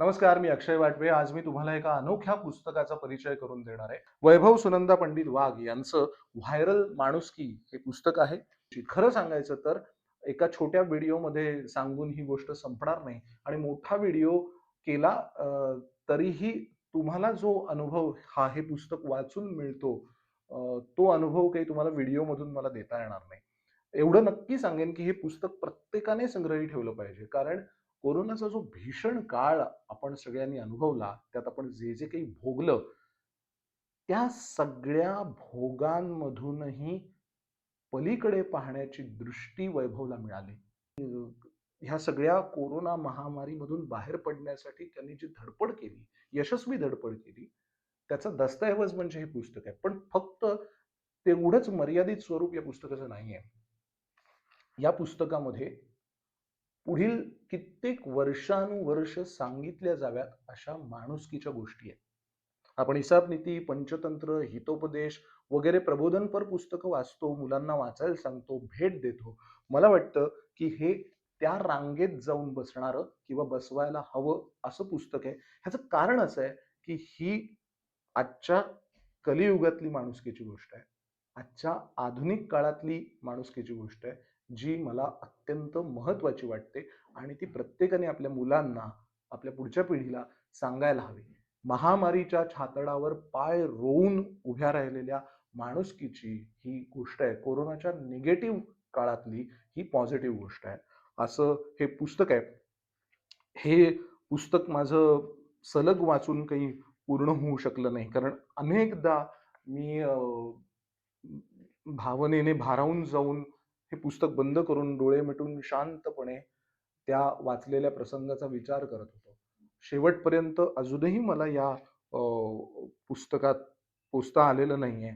नमस्कार मी अक्षय वाटवे. आज मी तुम्हाला एका अनोख्या पुस्तकाचा परिचय करून देणार आहे. वैभव सुनंदा पंडित वाघ यांचं व्हायरल माणुसकी हे पुस्तक आहे. खरं सांगायचं तर एका छोट्या व्हिडिओमध्ये सांगून ही गोष्ट संपणार नाही. आणि मोठा व्हिडिओ केला तरीही तुम्हाला जो अनुभव हा हे पुस्तक वाचून मिळतो तो अनुभव काही तुम्हाला व्हिडिओमधून मला देता येणार नाही. एवढं नक्की सांगेन की हे पुस्तक प्रत्येकाने संग्रही ठेवलं पाहिजे. कारण कोरोनाचा जो भीषण काळ आपण सगळ्यांनी अनुभवला त्यात आपण जे जे काही भोगलं त्या सगळ्या भोगांमधूनही पलीकडे पाहण्याची दृष्टी वैभवला मिळाली. ह्या सगळ्या कोरोना महामारीमधून बाहेर पडण्यासाठी त्यांनी जी धडपड केली यशस्वी धडपड केली त्याचा दस्तऐवज म्हणजे हे पुस्तक आहे. पण फक्त तेवढंच मर्यादित स्वरूप या पुस्तकाचं नाही आहे या पुस्तकामध्ये पुढील कित्येक वर्षानुवर्ष सांगितल्या जाव्यात अशा माणुसकीच्या गोष्टी आहेत. आपण हिसाबनीती पंचतंत्र हितोपदेश वगैरे प्रबोधनपर पुस्तकं वाचतो मुलांना वाचायला सांगतो भेट देतो. मला वाटतं की हे त्या रांगेत जाऊन बसणारं किंवा बसवायला हवं असं पुस्तक आहे. ह्याचं कारण असं आहे की ही आजच्या कलियुगातली माणुसकीची गोष्ट आहे. आजच्या आधुनिक काळातली माणुसकीची गोष्ट आहे. जी मला अत्यंत महत्वाची वाटते आणि ती प्रत्येकाने आपल्या मुलांना आपल्या पुढच्या पिढीला सांगायला हवी. महामारीच्या छातडावर पाय रोवून उभ्या राहिलेल्या माणुसकीची ही गोष्ट आहे. कोरोनाच्या निगेटिव्ह काळातली ही पॉझिटिव्ह गोष्ट आहे. असं हे पुस्तक आहे. हे पुस्तक माझं सलग वाचून काही पूर्ण होऊ शकलं नाही. कारण अनेकदा मी भावनेने भारावून जाऊन हे पुस्तक बंद करून डोळे मिटून शांतपणे त्या वाचलेल्या प्रसंगाचा विचार करत होतो. शेवटपर्यंत अजूनही मला या पुस्तकात पोचता आलेलं नाहीये.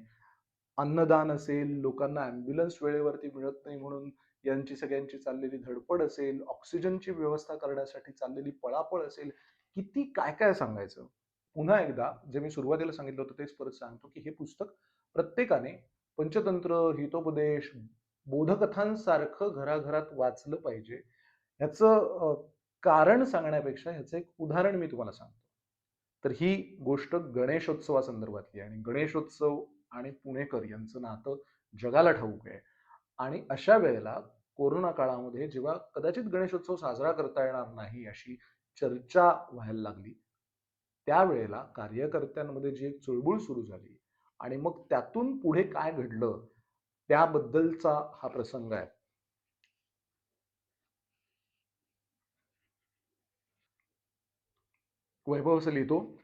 अन्नदान असेल लोकांना ॲम्ब्युलन्स वेळेवरती मिळत नाही म्हणून यांची सगळ्यांची चाललेली धडपड असेल ऑक्सिजनची व्यवस्था करण्यासाठी चाललेली पळापळ असेल किती काय काय सांगायचं? पुन्हा एकदा जे मी सुरुवातीला सांगितलं होतं तेच परत सांगतो की हे पुस्तक प्रत्येकाने पंचतंत्र हितोपदेश बोधकथांसारखं घराघरात वाचलं पाहिजे. ह्याचं कारण सांगण्यापेक्षा ह्याचं एक उदाहरण मी तुम्हाला सांगतो. तर ही गोष्ट गणेशोत्सवासंदर्भातली आणि गणेशोत्सव आणि पुणेकर यांचं नातं जगाला ठाऊक आहे. आणि अशा वेळेला कोरोना काळामध्ये जेव्हा कदाचित गणेशोत्सव साजरा करता येणार नाही अशी चर्चा व्हायला लागली त्यावेळेला कार्यकर्त्यांमध्ये जी एक चुळबुळ सुरू झाली आणि मग त्यातून पुढे काय घडलं त्याबद्दलचा हा प्रसंग आहे. वैभव असं लिहितो.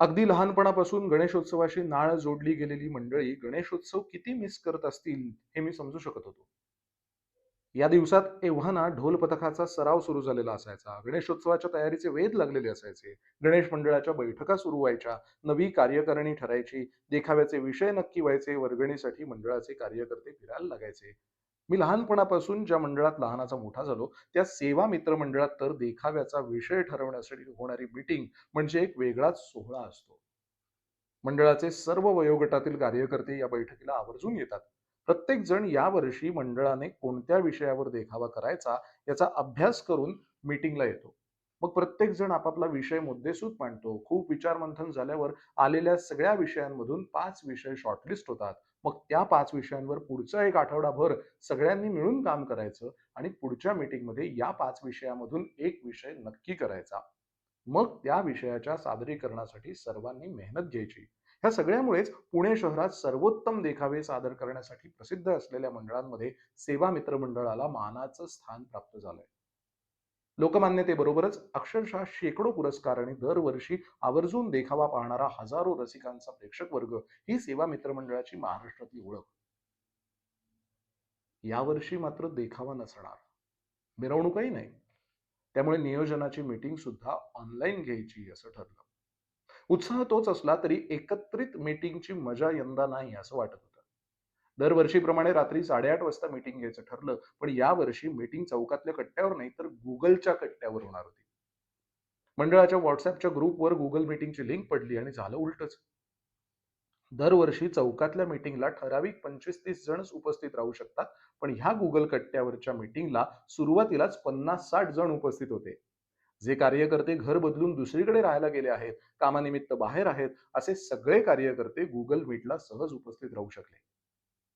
अगदी लहानपणापासून गणेशोत्सवाशी नाळ जोडली गेलेली मंडळी गणेशोत्सव किती मिस करत असतील हे मी समजू शकत होतो. या दिवसात एव्हाना ढोल पथकाचा सराव सुरू झालेला असायचा. गणेशोत्सवाच्या तयारीचे वेध लागलेले असायचे. गणेश मंडळाच्या बैठका सुरू व्हायच्या. नवी कार्यकारिणी ठरायची. देखाव्याचे विषय नक्की व्हायचे. वर्गणीसाठी मंडळाचे कार्यकर्ते फिरायला लागायचे. मी लहानपणापासून ज्या मंडळात लहानाचा मोठा झालो त्या सेवा मित्र मंडळात तर देखाव्याचा विषय ठरवण्यासाठी होणारी मीटिंग म्हणजे एक वेगळाच सोहळा असतो. मंडळाचे सर्व वयोगटातील कार्यकर्ते या बैठकीला आवर्जून येतात. प्रत्येक जण यावर्षी मंडळाने कोणत्या विषयावर देखावा करायचा याचा अभ्यास करून मीटिंगला येतो. मग प्रत्येक जण आपापला विषय मुद्देसूद मांडतो. खूप विचारमंथन झाल्यावर आलेल्या सगळ्या विषयांमधून पाच विषय शॉर्टलिस्ट होतात. मग त्या पाच विषयांवर पुढचा एक आठवडाभर सगळ्यांनी मिळून काम करायचं आणि पुढच्या मीटिंगमध्ये या पाच विषयामधून एक विषय नक्की करायचा. मग त्या विषयाच्या सादरीकरणासाठी सर्वांनी मेहनत घ्यायची. ह्या सगळ्यामुळेच पुणे शहरात सर्वोत्तम देखावे सादर करण्यासाठी प्रसिद्ध असलेल्या मंडळांमध्ये सेवा मित्र मंडळाला मानाचं स्थान प्राप्त झालंय. लोकमान्यतेबरोबरच अक्षरशः शेकडो पुरस्कार आणि दरवर्षी आवर्जून देखावा पाहणारा हजारो रसिकांचा प्रेक्षक वर्ग ही सेवा मित्र मंडळाची महाराष्ट्रातली ओळख. यावर्षी मात्र देखावा नसणार. मिरवणूकही नाही. त्यामुळे नियोजनाची मीटिंग सुद्धा ऑनलाईन घ्यायची असं ठरलं. उत्साह तोच असला तरी एकत्रित मीटिंगची मजा यंदा नाही असं वाटत होतं. दरवर्षीप्रमाणे रात्री साडेआठ वाजता मीटिंग घ्यायचं ठरलं पण यावर्षी मीटिंग चौकातल्या कट्ट्यावर नाही तर गुगलच्या कट्ट्यावर होणार होती. मंडळाच्या व्हॉट्सअपच्या ग्रुपवर गुगल मीटिंगची लिंक पडली आणि झालं उलटच. दरवर्षी चौकातल्या मीटिंगला ठराविक पंचवीस तीस जण उपस्थित राहू शकतात पण ह्या गुगल कट्ट्यावरच्या मीटिंगला सुरुवातीलाच पन्नास साठ जण उपस्थित होते. जे कार्यकर्ते घर बदलून दुसरीकडे राहायला गेले आहेत कामानिमित्त बाहेर आहेत असे सगळे कार्यकर्ते गुगल मीटला सहज उपस्थित राहू शकले.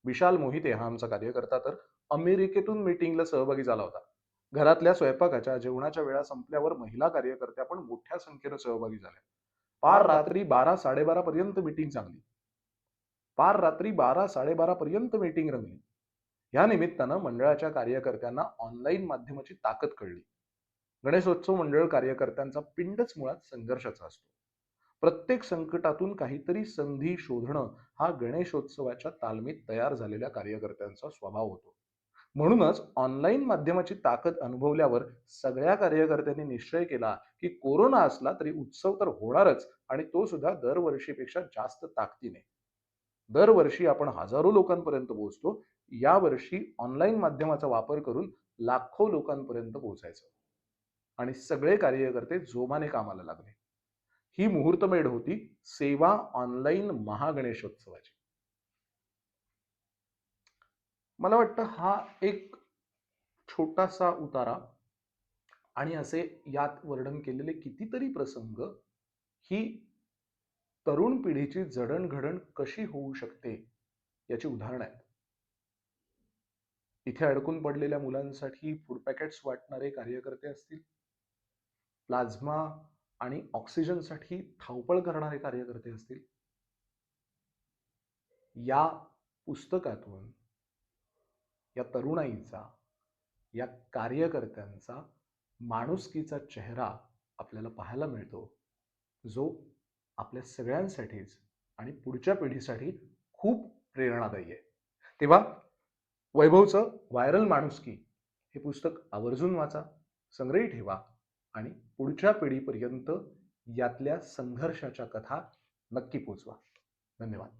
विशाल मोहिते हा आमचा कार्यकर्ता तर अमेरिकेतून मीटिंगला सहभागी झाला होता. घरातल्या स्वयंपाकाच्या जेवणाच्या वेळा संपल्यावर महिला कार्यकर्त्या पण मोठ्या संख्येनं सहभागी झाल्या. पार रात्री बारा साडेबारा पर्यंत मीटिंग चांगली. पार रात्री बारा साडेबारा पर्यंत मीटिंग रंगली. या निमित्तानं मंडळाच्या कार्यकर्त्यांना ऑनलाईन माध्यमाची ताकद कळली. गणेशोत्सव मंडळ कार्यकर्त्यांचा पिंडच मुळात संघर्षाचा असतो. प्रत्येक संकटातून काहीतरी संधी शोधणं हा गणेशोत्सवाच्या तालमीत तयार झालेल्या कार्यकर्त्यांचा स्वभाव होतो. म्हणूनच ऑनलाईन माध्यमाची ताकद अनुभवल्यावर सगळ्या कार्यकर्त्यांनी निश्चय केला की कोरोना असला तरी उत्सव तर होणारच आणि तो सुद्धा दरवर्षीपेक्षा जास्त ताकदीने. दरवर्षी आपण हजारो लोकांपर्यंत पोहोचतो यावर्षी ऑनलाईन माध्यमाचा वापर करून लाखो लोकांपर्यंत पोहोचायचं. आणि सगळे कार्यकर्ते जोमाने कामाला लागले. ही मुहूर्तमेढ होती सेवा ऑनलाईन महागणेशोत्सवाची. मला वाटतं हा एक छोटासा उतारा आणि असे यात वर्णन केलेले कितीतरी प्रसंग ही तरुण पिढीची जडणघडण कशी होऊ शकते याची उदाहरणं आहेत. इथे अडकून पडलेल्या मुलांसाठी फूड पॅकेट्स वाटणारे कार्यकर्ते असतील प्लाझ्मा आणि ऑक्सिजनसाठी धावपळ करणारे कार्यकर्ते असतील. या पुस्तकातून या तरुणाईचा या कार्यकर्त्यांचा माणुसकीचा चेहरा आपल्याला पाहायला मिळतो जो आपल्या सगळ्यांसाठीच आणि पुढच्या पिढीसाठी खूप प्रेरणादायी आहे. तेव्हा वैभवचं व्हायरल माणुसकी हे पुस्तक आवर्जून वाचा संग्रही ठेवा. आणि पुढच्या पिढीपर्यंत यातल्या संघर्षाच्या कथा नक्की पोचवा. धन्यवाद.